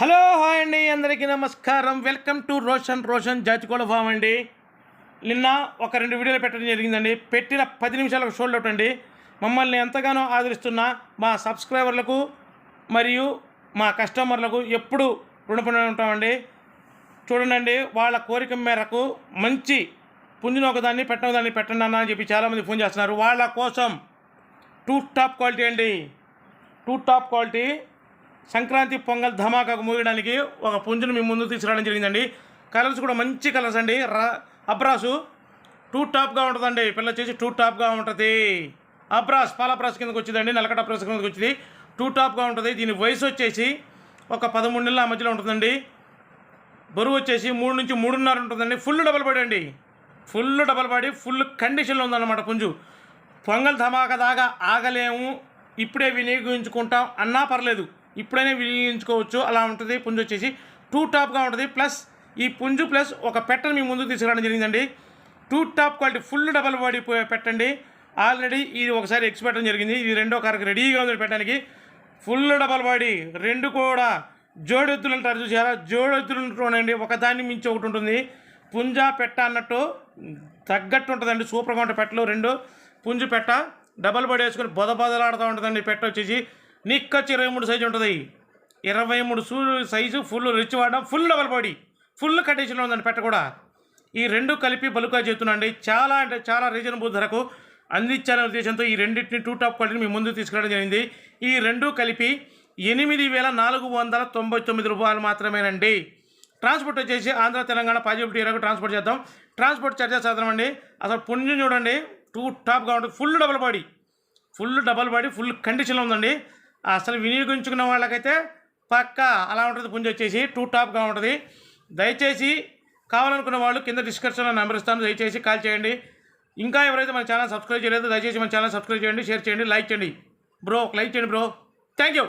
Hello hi అండి. అందరికీ నమస్కారం. వెల్కమ్ టు రోషన్ రోషన్ జాతికోళ ఫామ్ అండి. నిన్న ఒక రెండు వీడియోలు పెట్టడం జరిగిందండి. పెట్టిన పది నిమిషాలకు షోల్డ్ అవుట్ అండి. మమ్మల్ని ఎంతగానో ఆదరిస్తున్న మా సబ్స్క్రైబర్లకు మరియు మా కస్టమర్లకు ఎప్పుడు రుణపడి ఉంటామండి. చూడండి వాళ్ళ కోరిక మేరకు మంచి పుంజున ఒకదాన్ని పెట్టిన దాన్ని పెట్టండి అన్న అని చెప్పి చాలామంది ఫోన్ చేస్తున్నారు. వాళ్ళ కోసం టూ టాప్ క్వాలిటీ అండి. Too top quality Sankranti Pongal ధమాకాకు మూయడానికి ఒక పుంజును మీ ముందు తీసుకురావడం జరిగిందండి. కలర్స్ కూడా మంచి కలర్స్ అండి. రా అబ్రాసు టూ టాప్గా ఉంటుందండి. పిల్ల వచ్చేసి టూ టాప్గా ఉంటుంది. అబ్రాస్ పాలబ్రాస్ కిందకి వచ్చిందండి. నలకట అబ్రాస్ కిందకి వచ్చింది. టూ టాప్గా ఉంటుంది. దీని వయసు వచ్చేసి ఒక పదమూడు నెలల మధ్యలో ఉంటుందండి. బరువు వచ్చేసి మూడు నుంచి మూడున్నర ఉంటుందండి. ఫుల్ డబల్ బాడీ అండి. ఫుల్ డబల్ బాడీ ఫుల్ కండిషన్లో ఉందన్నమాట పుంజు. పొంగల్ ధమాకా దాకా ఆగలేము. ఇప్పుడే వినియోగించుకుంటాం. అన్నా పర్లేదు. ఇప్పుడైనా వినియోగించుకోవచ్చు. అలా ఉంటుంది. పుంజు వచ్చేసి టూ టాప్గా ఉంటుంది. ప్లస్ ఈ పుంజు ప్లస్ ఒక పెట్టను మీ ముందుకు తీసుకురావడం జరిగిందండి. Too top quality full double body పెట్టండి. ఆల్రెడీ ఇది ఒకసారి ఎక్స్ పెట్టడం జరిగింది. ఇది రెండో కారుకి రెడీగా ఉంది పెట్టడానికి. Full double body. రెండు కూడా జోడెత్తులు అంటారు చూసారా? జోడెత్తులు ఉంటుందండి. ఒకదాన్ని మించి ఒకటి ఉంటుంది. పుంజ పెట్ట అన్నట్టు తగ్గట్టు ఉంటుందండి. సూపర్గా ఉంటుంది పెట్టలు రెండు. పుంజు పెట్ట. డబల్ బాడీ వేసుకొని బొద బొదలాడుతూ ఉంటుందండి. పెట్ట వచ్చేసి నిక్కచ్చి ఇరవై మూడు సైజు ఉంటుంది. ఇరవై మూడు సూ సైజు ఫుల్ రిచ్ వాడడం ఫుల్ డబల్ బాడీ ఫుల్ కండిషన్లో ఉందండి పెట్ట కూడా ఈ రెండు కలిపి బలుకా చెప్తున్నాండి చాలా అంటే చాలా రీజనబుల్ ధరకు అందించాలనే ఉద్దేశంతో ఈ రెండింటిని టూ టాప్ క్వాలిటీని మీ ముందు తీసుకురావడం జరిగింది. ఈ రెండు కలిపి ఎనిమిది వేల నాలుగు వందల తొంభై తొమ్మిది రూపాయలు మాత్రమేనండి. ట్రాన్స్పోర్ట్ వచ్చేసి ఆంధ్ర తెలంగాణ పాజిబిలిటీ ఏరియాకు ట్రాన్స్పోర్ట్ చేద్దాం. ట్రాన్స్పోర్ట్ చార్జెస్ అండి అసలు పుణ్యం చూడండి. టూ టాప్గా ఉంటుంది full double body full double body full కండిషన్లో ఉందండి. అసలు వినియోగించుకున్న వాళ్ళకైతే పక్కా అలా ఉంటుంది పుంజ వచ్చేసి టూ టాప్గా ఉంటుంది. దయచేసి కావాలనుకున్న వాళ్ళు కింద డిస్క్రిప్షన్లో నెంబర్ ఇస్తాను దయచేసి కాల్ చేయండి. ఇంకా ఎవరైతే మన ఛానల్ సబ్స్క్రైబ్ చేయలేదు దయచేసి మన ఛానల్ సబ్స్క్రైబ్ చేయండి షేర్ చేయండి లైక్ చేయండి. బ్రో ఒక లైక్ చేయండి బ్రో. Thank you.